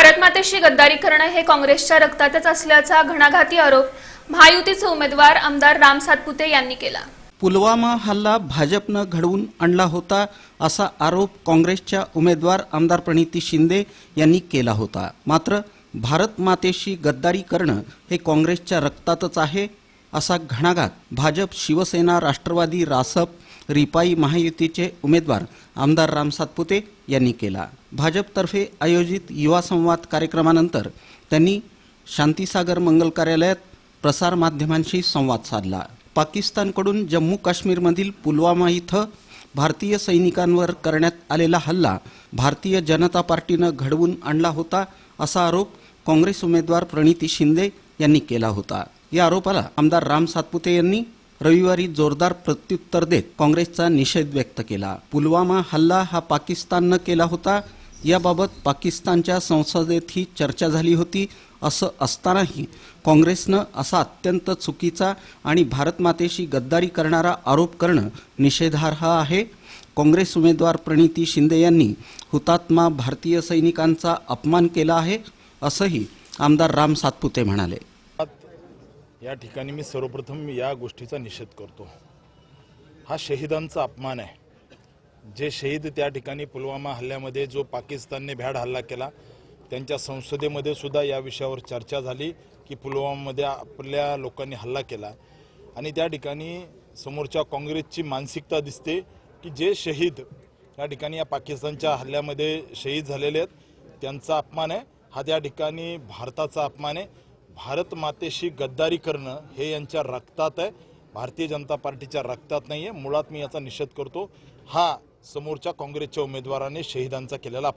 भारत मातेशी गद्दारी करणं हे काँग्रेसच्या रक्तातच असल्याचा घणाघाती आरोप महायुतीचे उमेदवार आमदार राम सातपुते यांनी केला. पुलवामा हल्ला भाजपनं घडवून आणला होता असा आरोप काँग्रेसच्या उमेदवार आमदार प्रणिती शिंदे यांनी केला होता. मात्र भारत मातेशी गद्दारी करणं हे काँग्रेसच्या रक्तातच आहे असा घणाघात भाजप शिवसेना राष्ट्रवादी रासप रिपाई महायुतीचे उमेदवार आमदार राम सातपुते यांनी केला. भाजपतर्फे आयोजित युवा संवाद कार्यक्रमानंतर त्यांनी शांतीसागर मंगल कार्यालयात प्रसारमाध्यमांशी संवाद साधला. पाकिस्तानकडून जम्मू काश्मीरमधील पुलवामा इथं भारतीय सैनिकांवर करण्यात आलेला हल्ला भारतीय जनता पार्टीनं घडवून आणला होता असा आरोप काँग्रेस उमेदवार प्रणिती शिंदे यांनी केला होता. या आरोपाला आमदार राम सातपुते यांनी रविवारी जोरदार प्रत्युत्तर देत काँग्रेसचा निषेध व्यक्त केला. पुलवामा हल्ला हा पाकिस्ताननं केला होता. याबाबत पाकिस्तानच्या संसदेत ही चर्चा झाली होती असं असतानाही काँग्रेसनं असा अत्यंत चुकीचा आणि भारतमातेशी गद्दारी करणारा आरोप करणं निषेधार्ह आहे. काँग्रेस उमेदवार प्रणिती शिंदे यांनी हुतात्मा भारतीय सैनिकांचा अपमान केला आहे असंही आमदार राम सातपुते म्हणाले. या ठिकाणी मी सर्वप्रथम या गोष्टीचा निषेध करतो. हा शहीदांचा अपमान आहे. जे शहीद त्या ठिकाणी पुलवामा हल्ल्यामध्ये जो पाकिस्तानने भ्याड हल्ला केला त्यांच्या संसदेमध्ये सुद्धा या विषयावर चर्चा झाली की पुलवामामध्ये आपल्या लोकांनी हल्ला केला. आणि त्या ठिकाणी समोरच्या काँग्रेसची मानसिकता दिसते की जे शहीद त्या ठिकाणी या पाकिस्तानच्या हल्ल्यामध्ये शहीद झालेले आहेत त्यांचा अपमान आहे. हा त्या ठिकाणी भारताचा अपमान आहे. भारत मातेशी गद्दारी करणं हे यांच्या रक्तात आहे. भारतीय जनता पार्टीच्या रक्तात नाही आहे मुळात मी याचा निषेध करतो. हा समोरच्या काँग्रेसच्या उमेदवाराने शहीदांचा केलेला